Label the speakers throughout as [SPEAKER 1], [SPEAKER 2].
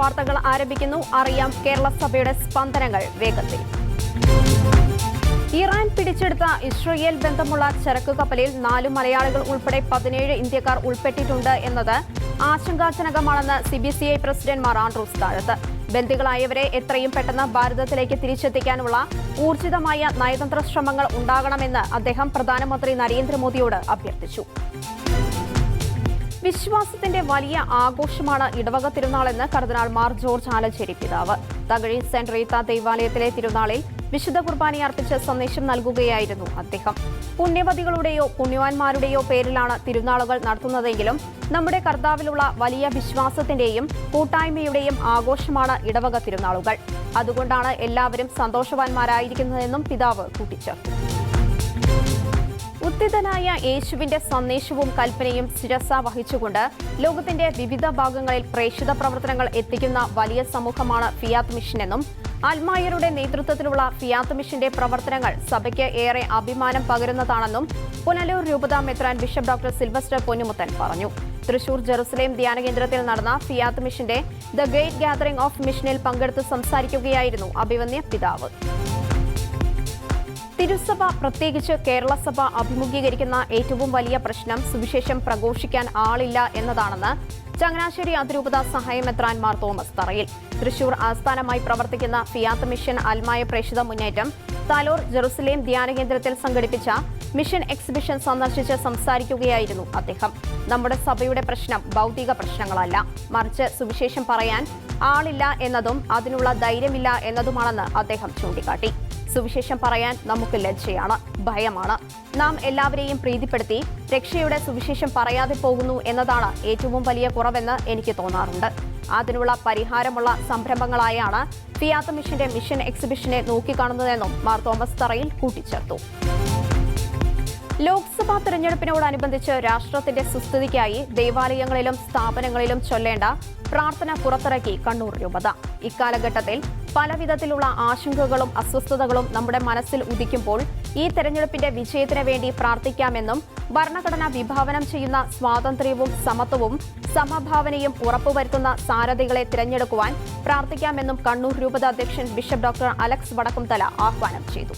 [SPEAKER 1] വാർത്തകൾ ആരംഭിക്കുന്നു. അറിയാം കേരള സഭയുടെ സ്പന്ദനങ്ങൾ വേഗത്തിൽ. ഇറാൻ പിടിച്ചെടുത്ത ഇസ്രയേൽ ബന്ധമുള്ള ചരക്കു കപ്പലിൽ നാലു മലയാളികൾ ഉൾപ്പെടെ പതിനേഴ് ഇന്ത്യക്കാർ ഉൾപ്പെട്ടിട്ടുണ്ട് എന്നത് ആശങ്കാജനകമാണെന്ന് C B C I president Mar Andrews Thazhath. ബന്ദികളായവരെ എത്രയും പെട്ടെന്ന് ഭാരതത്തിലേക്ക് തിരിച്ചെത്തിക്കാനുള്ള ഊർജിതമായ നയതന്ത്ര ശ്രമങ്ങൾ ഉണ്ടാകണമെന്ന് അദ്ദേഹം പ്രധാനമന്ത്രി നരേന്ദ്രമോദിയോട് അഭ്യർത്ഥിച്ചു. വിശ്വാസത്തിന്റെ വലിയ ആഘോഷമാണ് ഇടവക തിരുനാളെന്ന് കർദിനാൾ മാർ ജോർജ് ആലഞ്ചേരി പിതാവ്. തകഴി സെന്റ് റീത്ത ദൈവാലയത്തിലെ തിരുനാളിൽ വിശുദ്ധ കുർബാന അർപ്പിച്ച് സന്ദേശം നൽകുകയായിരുന്നു അദ്ദേഹം. പുണ്യവതികളുടെയോ പുണ്യവാന്മാരുടെയോ പേരിലാണ് തിരുനാളുകൾ നടത്തുന്നതെങ്കിലും നമ്മുടെ കർത്താവിലുള്ള വലിയ വിശ്വാസത്തിന്റെയും കൂട്ടായ്മയുടെയും ആഘോഷമാണ് ഇടവക തിരുനാളുകൾ. അതുകൊണ്ടാണ് എല്ലാവരും സന്തോഷവാന്മാരായിരിക്കുന്നതെന്നും പിതാവ് കൂട്ടിച്ചേർത്തു. ഉത്തിതനായ യേശുവിന്റെ സന്ദേശവും കൽപ്പനയും ശിരസ വഹിച്ചുകൊണ്ട് ലോകത്തിന്റെ വിവിധ ഭാഗങ്ങളിൽ പ്രേക്ഷിത പ്രവർത്തനങ്ങൾ എത്തിക്കുന്ന വലിയ സമൂഹമാണ് ഫിയാത്ത് മിഷൻ എന്നും അൽമായരുടെ നേതൃത്വത്തിലുള്ള ഫിയാത്ത് മിഷന്റെ പ്രവർത്തനങ്ങൾ സഭയ്ക്ക് ഏറെ അഭിമാനം പകരുന്നതാണെന്നും പുനലൂർ രൂപതാ മെത്രാൻ ബിഷപ്പ് ഡോക്ടർ സിൽവസ്റ്റർ പൊന്നുമുത്തൻ പറഞ്ഞു. തൃശൂർ ജെറുസലേം ധ്യാന കേന്ദ്രത്തിൽ നടന്ന ഫിയാത്ത് മിഷന്റെ ദ ഗ്രേറ്റ് ഗാദറിംഗ് ഓഫ് മിഷനിൽ പങ്കെടുത്ത് സംസാരിക്കുകയായിരുന്നു അഭിവന്യ പിതാവ്. തിരുസഭ പ്രത്യേകിച്ച് കേരള സഭ അഭിമുഖീകരിക്കുന്ന ഏറ്റവും വലിയ പ്രശ്നം സുവിശേഷം പ്രഘോഷിക്കാൻ ആളില്ല എന്നതാണെന്ന് ചങ്ങനാശ്ശേരി അതിരൂപത സഹായമെത്രാൻമാർ തോമസ് തറയിൽ. തൃശൂർ ആസ്ഥാനമായി പ്രവർത്തിക്കുന്ന ഫിയാത്ത് മിഷൻ അൽമായ പ്രേക്ഷിത മുന്നേറ്റം താലൂർ ജെറുസലേം ധ്യാനകേന്ദ്രത്തിൽ സംഘടിപ്പിച്ച മിഷൻ എക്സിബിഷൻ സന്ദർശിച്ച് സംസാരിക്കുകയായിരുന്നു അദ്ദേഹം. നമ്മുടെ സഭയുടെ പ്രശ്നം ഭൗതിക പ്രശ്നങ്ങളല്ല. മറിച്ച് സുവിശേഷം പറയാൻ ആളില്ല എന്നതും അതിനുള്ള ധൈര്യമില്ല എന്നതുമാണെന്ന് അദ്ദേഹം ചൂണ്ടിക്കാട്ടി. സുവിശേഷം പറയാൻ നമുക്ക് ലജ്ജയാണ് ഭയമാണ്. നാം എല്ലാവരെയും പ്രീതിപ്പെടുത്തി രക്ഷയുടെ സുവിശേഷം പറയാതെ പോകുന്നു എന്നതാണ് ഏറ്റവും വലിയ കുറവെന്ന് എനിക്ക് തോന്നാറുണ്ട്. അതിനുള്ള പരിഹാരമുള്ള സംരംഭങ്ങളായാണ് ഫിയാത്ത മിഷന്റെ മിഷൻ എക്സിബിഷനെ നോക്കിക്കാണുന്നതെന്നും മാർ തോമസ് തറയിൽ കൂട്ടിച്ചേർത്തു. ലോക്സഭാ തെരഞ്ഞെടുപ്പിനോടനുബന്ധിച്ച് രാഷ്ട്രത്തിന്റെ സുസ്ഥിതിക്കായി ദേവാലയങ്ങളിലും സ്ഥാപനങ്ങളിലും ചൊല്ലേണ്ട പ്രാർത്ഥന പുറത്തിറക്കി കണ്ണൂർ രൂപത. ഇക്കാലഘട്ടത്തിൽ പലവിധത്തിലുള്ള ആശങ്കകളും അസ്വസ്ഥതകളും നമ്മുടെ മനസ്സിൽ ഉദിക്കുമ്പോൾ ഈ തെരഞ്ഞെടുപ്പിന്റെ വിജയത്തിന് വേണ്ടി പ്രാർത്ഥിക്കാമെന്നും ഭരണഘടന വിഭാവനം ചെയ്യുന്ന സ്വാതന്ത്ര്യവും സമത്വവും സമഭാവനയും ഉറപ്പുവരുത്തുന്ന സാരഥികളെ തിരഞ്ഞെടുക്കുവാൻ പ്രാർത്ഥിക്കാമെന്നും കണ്ണൂർ രൂപത അധ്യക്ഷൻ ബിഷപ്പ് ഡോക്ടർ അലക്സ് വടക്കുംതല ആഹ്വാനം ചെയ്തു.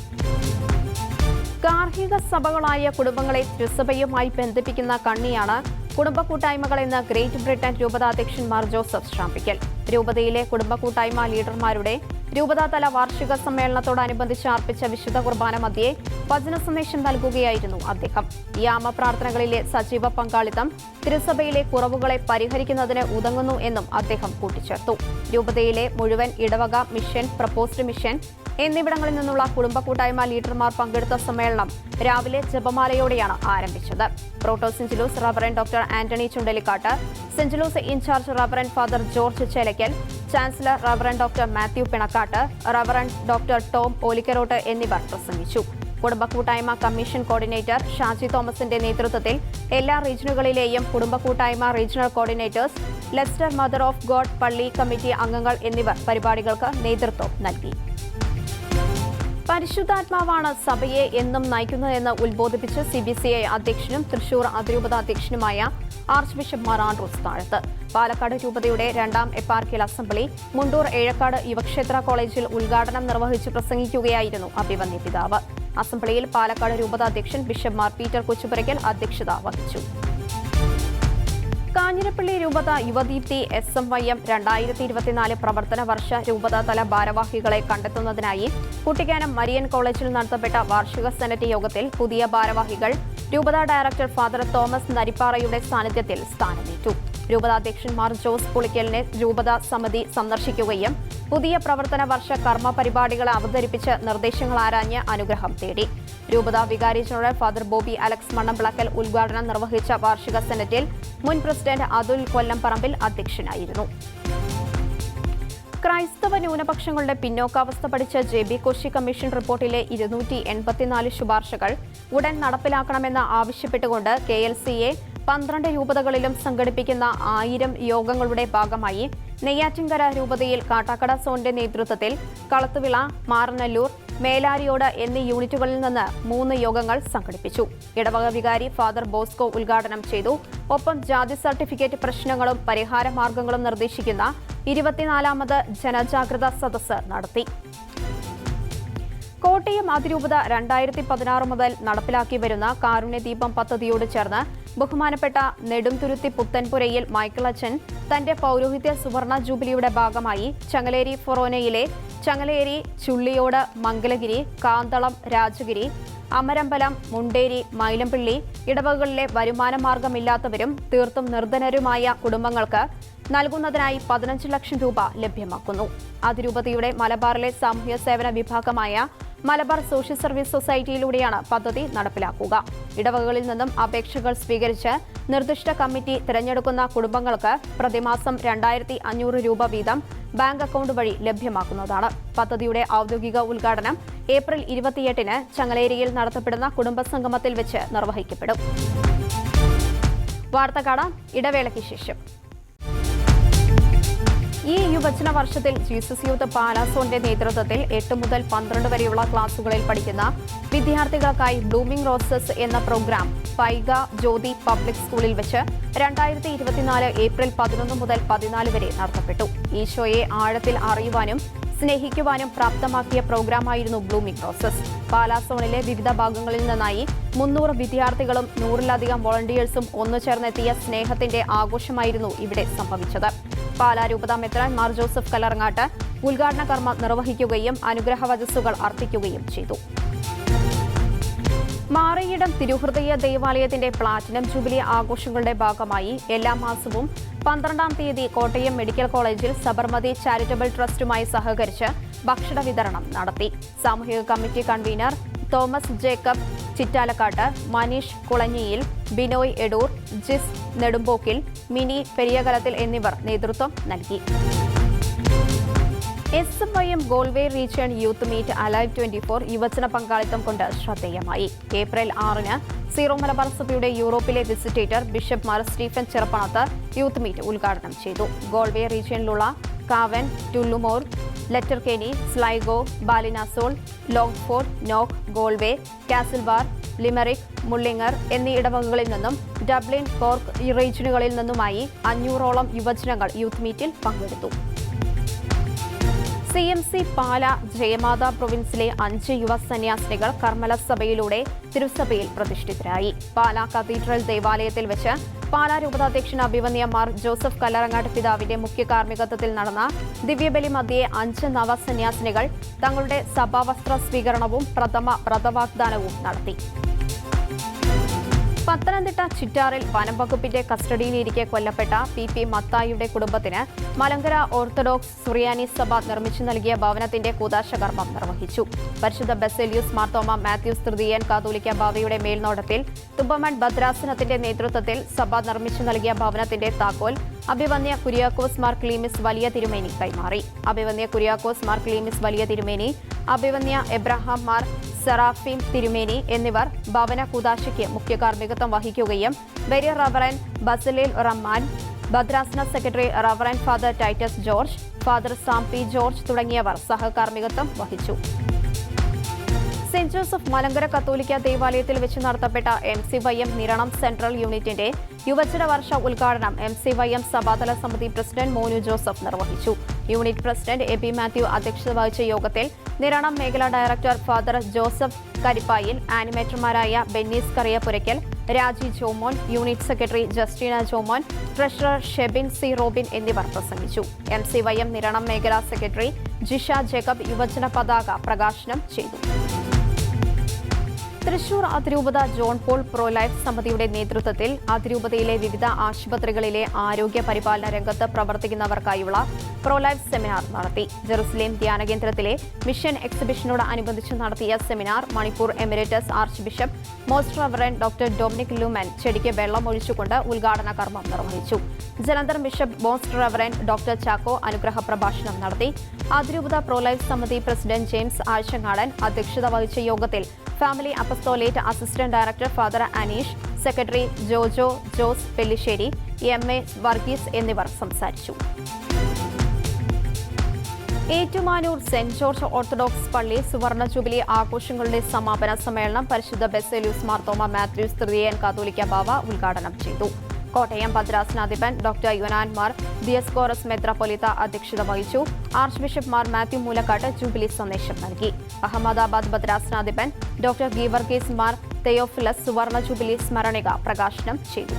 [SPEAKER 1] ഗാർഹിക സഭകളായ കുടുംബങ്ങളെ തിരുസഭയുമായി ബന്ധിപ്പിക്കുന്ന കണ്ണിയാണ് കുടുംബ കൂട്ടായ്മകൾ എന്ന ഗ്രേറ്റ് ബ്രിട്ടൻ രൂപതാധ്യക്ഷൻ മാർ ജോസഫ് ശ്രാമ്പിക്കൽ രൂപതയിലെ കുടുംബ കൂട്ടായ്മ ലീഡർമാരുടെ രൂപതാതല വാർഷിക സമ്മേളനത്തോടനുബന്ധിച്ച് അർപ്പിച്ച വിശുദ്ധ കുർബാന മധ്യേ വചന സന്ദേശം നൽകുകയായിരുന്നു അദ്ദേഹം. യാമ പ്രാർത്ഥനകളിലെ സജീവ പങ്കാളിത്തം തിരുസഭയിലെ കുറവുകളെ പരിഹരിക്കുന്നതിന് ഉതങ്ങുന്നു എന്നും അദ്ദേഹം കൂട്ടിച്ചേർത്തു. രൂപതയിലെ മുഴുവൻ ഇടവക മിഷൻ പ്രപ്പോസ്ഡ് മിഷൻ എന്നിവിടങ്ങളിൽ നിന്നുള്ള കുടുംബ കൂട്ടായ്മ ലീഡർമാർ പങ്കെടുത്ത സമ്മേളനം രാവിലെ ജപമാലയോടെയാണ് ആരംഭിച്ചത്. Proto സെഞ്ചിലൂസ് റബറൻ doctor Antony Chundalikattu സെഞ്ചിലൂസ് in charge റബറൻ father George Chelakkal chancellor reverend doctor Mathew Pinakkatt reverend doctor Tom Olikkarottu എന്നിവർ പ്രസംഗിച്ചു. കുടുംബ കൂട്ടായ്മ കമ്മീഷൻ കോർഡിനേറ്റർ ഷാജി തോമസിന്റെ നേതൃത്വത്തിൽ എല്ലാ റീജിയനുകളിലെയും കുടുംബ കൂട്ടായ്മ regional coordinators Leicester mother of God പള്ളി കമ്മിറ്റി അംഗങ്ങൾ എന്നിവർ പരിപാടികൾക്ക് നേതൃത്വം നൽകി. പരിശുദ്ധാത്മാവാണ് സഭയെ എന്നും നയിക്കുന്നതെന്ന് ഉത്ബോധിപ്പിച്ച് സി ബി സി ഐ അധ്യക്ഷനും തൃശൂർ അതിരൂപത അധ്യക്ഷനുമായ ആർച്ച് ബിഷപ്പ് മാർ ആൻഡ്രൂസ് താഴത്ത്. പാലക്കാട് രൂപതയുടെ രണ്ടാം എപ്പാർക്കിൽ അസംബ്ലി മുണ്ടൂർ ഏഴക്കാട് യുവക്ഷേത്ര കോളേജിൽ ഉദ്ഘാടനം നിർവഹിച്ച് പ്രസംഗിക്കുകയായിരുന്നു അഭിവന്യ പിതാവ്. അസംബ്ലിയിൽ പാലക്കാട് രൂപത അധ്യക്ഷൻ ബിഷപ്പ് മാർ പീറ്റർ കൊച്ചുപുരയ്ക്കൽ അധ്യക്ഷത വഹിച്ചു. കാഞ്ഞിരപ്പള്ളി രൂപത Yuvadeepthi S M Y M രണ്ടായിരത്തി ഇരുപത്തിനാല് പ്രവർത്തന വർഷ രൂപതാതല ഭാരവാഹികളെ കണ്ടെത്തുന്നതിനായി കുട്ടിക്കാനം മരിയൻ കോളേജിൽ നടത്തപ്പെട്ട വാർഷിക സെനറ്റ് യോഗത്തിൽ പുതിയ ഭാരവാഹികൾ രൂപത ഡയറക്ടർ ഫാദർ തോമസ് നരിപ്പാറയുടെ സാന്നിധ്യത്തിൽ സ്ഥാനമേറ്റു. രൂപതാധ്യക്ഷന്മാർ ജോസ് പുളിക്കലിനെ രൂപത സമിതി സന്ദർശിക്കുകയും പുതിയ പ്രവർത്തന വർഷ കർമ്മ പരിപാടികൾ അവതരിപ്പിച്ച് നിർദ്ദേശങ്ങൾ ആരാഞ്ഞ് അനുഗ്രഹം തേടി. രൂപത വികാരി general father Bobby Alex Mannamplackal ഉദ്ഘാടനം നിർവഹിച്ച വാർഷിക സെനറ്റിൽ മുൻ പ്രസിഡന്റ് അതുൽ കൊല്ലംപറമ്പിൽ അധ്യക്ഷനായിരുന്നു. ക്രൈസ്തവ ന്യൂനപക്ഷങ്ങളുടെ പിന്നോക്കാവസ്ഥ പഠിച്ച ജെ ബി കോശി കമ്മീഷൻ റിപ്പോർട്ടിലെ ഇരുന്നൂറ്റി എൺപത്തിനാല് ശുപാർശകൾ ഉടൻ നടപ്പിലാക്കണമെന്ന് ആവശ്യപ്പെട്ടുകൊണ്ട് കെ എൽ സിയെ പന്ത്രണ്ട് രൂപതകളിലും സംഘടിപ്പിക്കുന്ന ആയിരം യോഗങ്ങളുടെ ഭാഗമായി നെയ്യാറ്റിൻകര രൂപതയിൽ കാട്ടാക്കട സോണിന്റെ നേതൃത്വത്തിൽ കളത്തുവിള മാറനല്ലൂർ മേലാരിയോട് എന്നീ യൂണിറ്റുകളിൽ നിന്ന് മൂന്ന് യോഗങ്ങൾ സംഘടിപ്പിച്ചു. ഇടവക വികാരി ഫാദർ ബോസ്കോ ഉദ്ഘാടനം ചെയ്തു. ഒപ്പം ജാതി സർട്ടിഫിക്കറ്റ് പ്രശ്നങ്ങളും പരിഹാര മാർഗങ്ങളും നിർദ്ദേശിക്കുന്ന ഇരുപത്തിനാലാമത് ജനജാഗ്രത സദസ്സ് നടത്തി. കോട്ടയം അതിരൂപത രണ്ടായിരത്തി പതിനാറ് മുതൽ നടപ്പിലാക്കി വരുന്ന കാരുണ്യദീപം പദ്ധതിയോട് ചേർന്ന് ബഹുമാനപ്പെട്ട നെടുംതുരുത്തി പുത്തൻപുരയിൽ മൈക്കിൾ അച്ഛൻ തന്റെ പൗരോഹിത്യ സുവർണ ജൂബിലിയുടെ ഭാഗമായി ചങ്ങലേരി ഫൊറോനയിലെ ചങ്ങലേരി ചുള്ളിയോട് മംഗലഗിരി കാന്തളം രാജഗിരി അമരമ്പലം മുണ്ടേരി മൈലമ്പിള്ളി ഇടവകളിലെ വരുമാന മാർഗമില്ലാത്തവരും തീർത്തും നിർധനരുമായ കുടുംബങ്ങൾക്ക് നൽകുന്നതിനായി പതിനഞ്ച് ലക്ഷം രൂപ ലഭ്യമാക്കുന്നു. അതിരൂപതയുടെ മലബാറിലെ സാമൂഹ്യ സേവന വിഭാഗമായ മലബാർ സോഷ്യൽ സർവീസ് സൊസൈറ്റിയിലൂടെയാണ് പദ്ധതി നടപ്പിലാക്കുക. ഇടവകകളിൽ നിന്നും അപേക്ഷകൾ സ്വീകരിച്ച് നിർദ്ദിഷ്ട കമ്മിറ്റി തിരഞ്ഞെടുക്കുന്ന കുടുംബങ്ങൾക്ക് പ്രതിമാസം രണ്ടായിരത്തി അഞ്ഞൂറ് രൂപ വീതം ബാങ്ക് അക്കൗണ്ട് വഴി ലഭ്യമാക്കുന്നതാണ്. പദ്ധതിയുടെ ഔദ്യോഗിക ഉദ്ഘാടനം ഏപ്രിൽ ഇരുപത്തിയെട്ടിന് ചങ്ങലേരിയിൽ നടത്തപ്പെടുന്ന കുടുംബസംഗമത്തിൽ വെച്ച് നിർവഹിക്കപ്പെടും. വാർത്ത കാണാം. ഇടവേളയ്ക്ക് ശേഷം. ഈ യുവജന വർഷത്തിൽ ജീസസ് യൂത്ത് പാലാസോന്റെ നേതൃത്വത്തിൽ എട്ട് മുതൽ പന്ത്രണ്ട് വരെയുള്ള ക്ലാസുകളിൽ പഠിക്കുന്ന വിദ്യാർത്ഥികൾക്കായി ബ്ലൂമിംഗ് റോസസ് എന്ന പ്രോഗ്രാം പൈഗ ജ്യോതി പബ്ലിക് സ്കൂളിൽ വെച്ച് രണ്ടായിരത്തി ഇരുപത്തിനാല് ഏപ്രിൽ പതിനൊന്ന് മുതൽ പതിനാല് വരെ നടത്തപ്പെട്ടു. ഈശോയെ ആഴത്തിൽ അറിയുവാനും സ്നേഹിക്കുവാനും പ്രാപ്തമാക്കിയ പ്രോഗ്രാമായിരുന്നു ബ്ലൂമിംഗ് റോസസ്. പാലാസോണിലെ വിവിധ ഭാഗങ്ങളിൽ നിന്നായി മുന്നൂറ് വിദ്യാർത്ഥികളും നൂറിലധികം വോളണ്ടിയേഴ്സും ഒന്നു ചേർന്നെത്തിയ സ്നേഹത്തിന്റെ ആഘോഷമായിരുന്നു ഇവിടെ സംഭവിച്ചത്. പാലാ രൂപതാ മെത്രാൻ മാർ ജോസഫ് കലറങ്ങാട്ട് ഉദ്ഘാടന കർമ്മം നിർവഹിക്കുകയും അനുഗ്രഹ വചസ്സുകൾ അർപ്പിക്കുകയും ചെയ്തു. മാറിയിടം തിരുഹൃദയ ദേവാലയത്തിന്റെ പ്ലാറ്റിനം ജൂബിലി ആഘോഷങ്ങളുടെ ഭാഗമായി എല്ലാ മാസവും പന്ത്രണ്ടാം തീയതി കോട്ടയം മെഡിക്കൽ കോളേജിൽ സബർമതി ചാരിറ്റബിൾ ട്രസ്റ്റുമായി സഹകരിച്ച് ഭക്ഷണ വിതരണം നടത്തി. സാമൂഹിക committee convener Thomas Jacob Chittalakkatt Manish Kulanjiyil Binoy Edoor Jis Nedumpokkil Mini Periyakalathil എന്നിവർ നേതൃത്വം നൽകി. S M Y M Galway region youth meet alive twenty four യുവജന പങ്കാളിത്തം കൊണ്ട് ശ്രദ്ധേയമായി. ഏപ്രിൽ ആറിന് സീറോ മലബാർ സഭയുടെ യൂറോപ്പിലെ visitator bishop Mar Stephen Cheruppanath youth meet ഉദ്ഘാടനം ചെയ്തു. ഗോൾവേ റീജിയനിലുള്ള കാവൻ ടുല്ലുമോർ ലെറ്റർകേനി സ്ലൈഗോ ബാലിനാസോൾ ലോങ്ഫോർഡ് നോക്ക് ഗോൾവേ കാസിൽവാർ ലിമറിക് മുള്ളിങ്ങർ എന്നീ ഇടവകകളിൽ നിന്നും ഡബ്ലിൻ കോർക്ക് റീജിയനുകളിൽ നിന്നുമായി അഞ്ഞൂറോളം യുവജനങ്ങൾ യൂത്ത് മീറ്റിൽ പങ്കെടുത്തു. C M C Pala Jayamatha പ്രൊവിൻസിലെ അഞ്ച് യുവ സന്യാസിനികൾ കർമ്മല സഭയിലൂടെ തിരുസഭയിൽ പ്രതിഷ്ഠിതരായി. പാല കത്തീഡ്രൽ ദേവാലയത്തിൽ വെച്ച് പാലാ രൂപതാധ്യക്ഷൻ അഭിവന്യ മാർ ജോസഫ് കല്ലറങ്ങാട്ട് പിതാവിന്റെ മുഖ്യ കാർമ്മികത്വത്തിൽ നടന്ന ദിവ്യബലി മധ്യേ അഞ്ച് നവസന്യാസിനികൾ തങ്ങളുടെ സഭാവസ്ത്ര സ്വീകരണവും പ്രഥമ വ്രതവാഗ്ദാനവും നടത്തി. പത്തനംതിട്ട ചിറ്റാറിൽ വനം വകുപ്പിന്റെ കസ്റ്റഡിയിലിരിക്കെ കൊല്ലപ്പെട്ട പി പി മത്തായിയുടെ കുടുംബത്തിന് മലങ്കര ഓർത്തഡോക്സ് സുറിയാനി സഭ നിർമ്മിച്ചു നൽകിയ ഭവനത്തിന്റെ കൂതാശ കർമ്മം നിർവഹിച്ചു. പരിശുദ്ധ ബസേലിയൂസ് മാർത്തോമ മാത്യൂസ് തൃതീയൻ കാതോലിക്ക ബാവയുടെ മേൽനോട്ടത്തിൽ തുമ്പമൺ ഭദ്രാസനത്തിന്റെ നേതൃത്വത്തിൽ സഭ നിർമ്മിച്ചു നൽകിയ ഭവനത്തിന്റെ താക്കോൽ അഭിവന്യ കുര്യാക്കോസ് മാർ ക്ലീമിസ് വലിയ തിരുമേനി കൈമാറി. അഭിവന്യ കുര്യാക്കോസ് മാർ ക്ലീമിസ് വലിയ തിരുമേനി അഭിവന്യ എബ്രഹാം മാർ സെറാഫീം തിരുമേനി എന്നിവർ ഭവന കുദാശയ്ക്ക് മുഖ്യ കാർമ്മികത്വം വഹിക്കുകയും വെരി റവറൻ ബസലേൽ റഹ്മാൻ ഭദ്രാസന secretary reverend father Titus George father Sam P George തുടങ്ങിയവർ സഹകാർമ്മികത്വം വഹിച്ചു. സെന്റ് ജോസഫ് മലങ്കര കത്തോലിക്ക ദേവാലയത്തിൽ വെച്ച് നടത്തപ്പെട്ട M C Y M Niranam central യൂണിറ്റിന്റെ യുവജന വർഷ ഉദ്ഘാടനം എം സി വൈ എം സഭാതല സമിതി പ്രസിഡന്റ് മോനു ജോസഫ് നിർവഹിച്ചു. യൂണിറ്റ് പ്രസിഡന്റ് എ മാത്യു അധ്യക്ഷത വഹിച്ച യോഗത്തിൽ നിരണം മേഖലാ director father Joseph Karippayil ആനിമേറ്റർമാരായ Bennies Kariyapuraykkal Raji Jomon unit secretary Justina Jomon treasurer Shebin C Robin എന്നിവർ പ്രസംഗിച്ചു. M C Y M Niranam മേഖലാ സെക്രട്ടറി ജിഷ ജേക്കബ് യുവജന പതാക പ്രകാശനം ചെയ്തു. തൃശൂർ അതിരൂപത ജോൺ പോൾ പ്രോ ലൈഫ് സമിതിയുടെ നേതൃത്വത്തിൽ അതിരൂപതയിലെ വിവിധ ആശുപത്രികളിലെ ആരോഗ്യ പരിപാലന രംഗത്ത് പ്രവർത്തിക്കുന്നവർക്കായുള്ള പ്രോ ലൈഫ് സെമിനാർ നടത്തി. ജെറുസലേം ധ്യാനകേന്ദ്രത്തിലെ മിഷൻ എക്സിബിഷനോട് അനുബന്ധിച്ച് നടത്തിയ seminar Manipur emeritus archbishop most reverend doctor Dominic Lumon ചെടിക്ക് വെള്ളം ഒഴിച്ചുകൊണ്ട് ഉദ്ഘാടന കർമ്മം നിർവഹിച്ചു. Jalandhar bishop most reverend doctor Chacko അനുഗ്രഹ പ്രഭാഷണം നടത്തി. അതിരൂപത പ്രോ ലൈഫ് സമിതി പ്രസിഡന്റ് ജെയിംസ് ആഴ്ചങ്ങാടൻ അധ്യക്ഷത വഹിച്ച യോഗത്തിൽ family apostolate assistant director father Aneesh secretary Jojo Jose Pellissery M A Varghese എന്നിവർ സംസാരിച്ചു. ഏറ്റുമാനൂർ സെന്റ് ജോർജ് ഓർത്തഡോക്സ് പള്ളി സുവർണ ജൂബിലി ആഘോഷങ്ങളുടെ സമാപന സമ്മേളനം പരിശുദ്ധ ബെസേലൂസ് മാർത്തോമ മാത്യൂസ് തൃതീയൻ കാതോലിക്ക ബാവ ഉദ്ഘാടനം ചെയ്തു. കോട്ടയം ഭദ്രാസനാധിപൻ ഡോക്ടർ യുനാൻമാർ ദിയസ്കോറസ് മെത്രാപൊലിത്ത അധ്യക്ഷത വഹിച്ചു. ആർച്ച് ബിഷപ്പ്മാർ മാത്യു മൂലക്കാട്ട് ജൂബിലി സന്ദേശം നൽകി. അഹമ്മദാബാദ് ഭദ്രാസനാധിപൻ ഡോക്ടർ ഗീവർഗീസ് മാർ തെയോഫിലസ് സുവർണ ജൂബിലി സ്മരണിക പ്രകാശനം ചെയ്തു.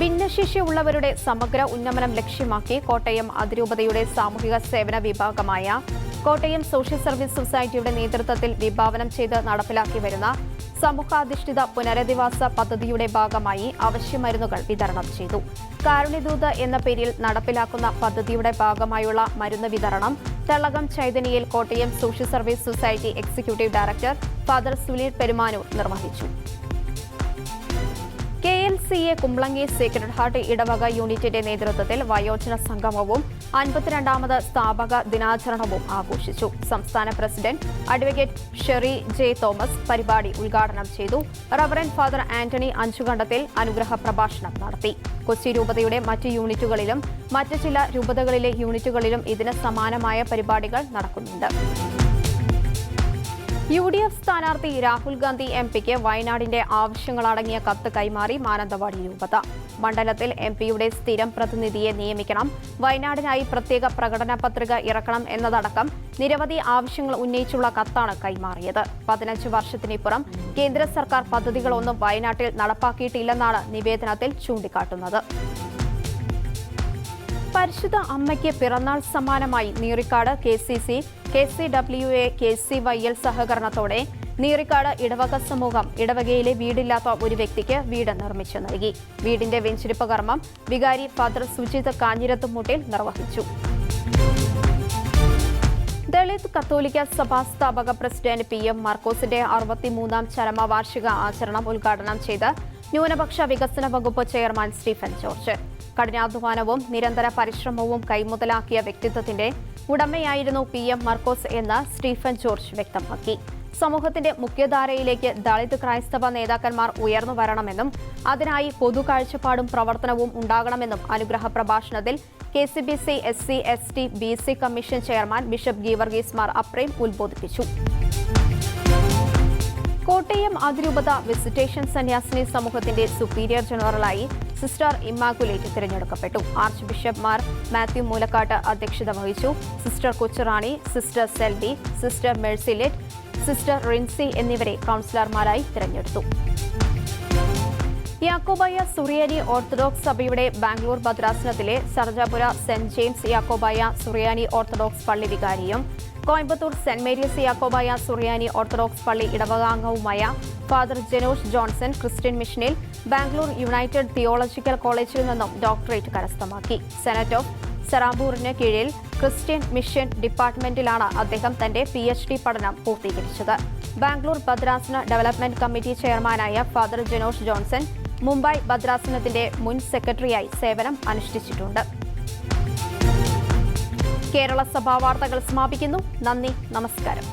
[SPEAKER 1] ഭിന്നശേഷിയുള്ളവരുടെ സമഗ്ര ഉന്നമനം ലക്ഷ്യമാക്കി കോട്ടയം അതിരൂപതയുടെ സാമൂഹിക സേവന വിഭാഗമായ കോട്ടയം സോഷ്യൽ സർവീസ് സൊസൈറ്റിയുടെ നേതൃത്വത്തിൽ വിഭാവനം ചെയ്ത് നടപ്പിലാക്കി വരുന്ന സമൂഹാധിഷ്ഠിത പുനരധിവാസ പദ്ധതിയുടെ ഭാഗമായി അവശ്യമരുന്നുകൾ വിതരണം ചെയ്തു. കാരുണ്യദൂത് എന്ന പേരിൽ നടപ്പിലാക്കുന്ന പദ്ധതിയുടെ ഭാഗമായുള്ള മരുന്ന് വിതരണം Thellakam ചൈതന്യയിൽ Kottayam social service society executive director father Sunil Perumanoor നിർവഹിച്ചു. K L C A Kumbalangi sacred heart ഇടവക യൂണിറ്റിന്റെ നേതൃത്വത്തിൽ വയോജന സംഗമവും അൻപത്തിരണ്ടാമത് സ്ഥാപക ദിനാചരണവും ആഘോഷിച്ചു. സംസ്ഥാന president advocate Sherry J Thomas പരിപാടി ഉദ്ഘാടനം ചെയ്തു. റവറൻ ഫാദർ ആന്റണി അഞ്ചുകണ്ടത്തിൽ അനുഗ്രഹ പ്രഭാഷണം നടത്തി. കൊച്ചി രൂപതയുടെ മറ്റ് യൂണിറ്റുകളിലും മറ്റ് ചില രൂപതകളിലെ യൂണിറ്റുകളിലും ഇതിന് സമാനമായ പരിപാടികൾ നടക്കുന്നുണ്ട്. യു ഡി എഫ് സ്ഥാനാർത്ഥി രാഹുൽ ഗാന്ധി എം പിക്ക് വയനാടിന്റെ ആവശ്യങ്ങളടങ്ങിയ കത്ത് കൈമാറി മാനന്തവാടി രൂപത. മണ്ഡലത്തിൽ എം പിയുടെ സ്ഥിരം പ്രതിനിധിയെ നിയമിക്കണം. വയനാടിനായി പ്രത്യേക പ്രകടന പത്രിക ഇറക്കണം എന്നതടക്കം നിരവധി ആവശ്യങ്ങൾ ഉന്നയിച്ചുള്ള കത്താണ് കൈമാറിയത്. പതിനഞ്ച് വർഷത്തിനിപ്പുറം കേന്ദ്ര സർക്കാർ പദ്ധതികളൊന്നും വയനാട്ടിൽ നടപ്പാക്കിയിട്ടില്ലെന്നാണ് നിവേദനത്തിൽ ചൂണ്ടിക്കാട്ടുന്നത്. പരിശുദ്ധ അമ്മയ്ക്ക് പിറന്നാൾ സമ്മാനമായി Neerikkad K C C K C W A K C Y L സഹകരണത്തോടെ നീറിക്കാട് ഇടവക സമൂഹം ഇടവകയിലെ വീടില്ലാത്ത ഒരു വ്യക്തിക്ക് വീട് നിർമ്മിച്ചു നൽകി. വീടിന്റെ വെഞ്ചിരിപ്പ് കർമ്മം വികാരി ഫാദർ സുജിത് കാഞ്ഞിരത്തുമുട്ടിൽ നിർവഹിച്ചു. ദളിത് കത്തോലിക്ക സഭാ സ്ഥാപക പ്രസിഡന്റ് പി എം മാർക്കോസിന്റെ അറുപത്തിമൂന്നാം ചരമവാർഷിക ആചരണം ഉദ്ഘാടനം ചെയ്ത് ന്യൂനപക്ഷ വികസന വകുപ്പ് ചെയർമാൻ സ്റ്റീഫൻ ജോർജ്. കഠിനാധ്വാനവും നിരന്തര പരിശ്രമവും കൈമുതലാക്കിയ വ്യക്തിത്വത്തിന്റെ ഉടമയായിരുന്നു പി എം മർക്കോസ് എന്ന് സ്റ്റീഫൻ ജോർജ് വ്യക്തമാക്കി. സമൂഹത്തിന്റെ മുഖ്യധാരയിലേക്ക് ദളിത് ക്രൈസ്തവ നേതാക്കന്മാർ ഉയർന്നു വരണമെന്നും അതിനായി പൊതു കാഴ്ചപ്പാടും പ്രവർത്തനവും ഉണ്ടാകണമെന്നും അനുഗ്രഹ പ്രഭാഷണത്തിൽ K C B C S C S T B C commission chairman bishop Geevarghese Mar Aprem ഉദ്ബോധിപ്പിച്ചു Kottayam അതിരൂപത വിസിറ്റേഷൻ സന്യാസിനി സമൂഹത്തിന്റെ സുപ്പീരിയർ ജനറലായി സിസ്റ്റർ ഇമ്മാക്കുലേറ്റ് തിരഞ്ഞെടുക്കപ്പെട്ടു. ആർച്ച് ബിഷപ്പ്മാർ മാത്യു മൂലക്കാട്ട് അധ്യക്ഷത വഹിച്ചു. Sister Kochurani sister Selby sister Mercilet sister Rincy എന്നിവരെ കൗൺസിലർമാരായി തിരഞ്ഞെടുത്തു. യാക്കോബായ സുറിയാനി ഓർത്തഡോക്സ് സഭയുടെ Bangalore ഭദ്രാസനത്തിലെ Sarjapura saint James Yakobaya Suriyani orthodox പള്ളി വികാരിയും Coimbatore saint Mary's Yakobaya Suriyani orthodox പള്ളി ഇടവകാംഗവുമായ ഫാദർ ജനോഷ് ജോൺസൺ ക്രിസ്ത്യൻ മിഷനിൽ ബാംഗ്ലൂർ യുണൈറ്റഡ് തിയോളജിക്കൽ കോളേജിൽ നിന്നും ഡോക്ടറേറ്റ് കരസ്ഥമാക്കി. സെനറ്റ് ഓഫ് സെറാംബൂറിന് കീഴിൽ ക്രിസ്ത്യൻ മിഷൻ ഡിപ്പാർട്ട്മെന്റിലാണ് അദ്ദേഹം തന്റെ പി എച്ച് ഡി പഠനം പൂർത്തീകരിച്ചത്. ബാംഗ്ലൂർ ഭദ്രാസന ഡെവലപ്മെന്റ് കമ്മിറ്റി ചെയർമാനായ ഫാദർ ജനോഷ് ജോൺസൺ മുംബൈ ഭദ്രാസനത്തിന്റെ മുൻ സെക്രട്ടറിയായി സേവനം അനുഷ്ഠിച്ചിട്ടുണ്ട്. കേരള സഭാ വാർത്തകൾ സമാപിക്കുന്നു. നന്ദി നമസ്കാരം.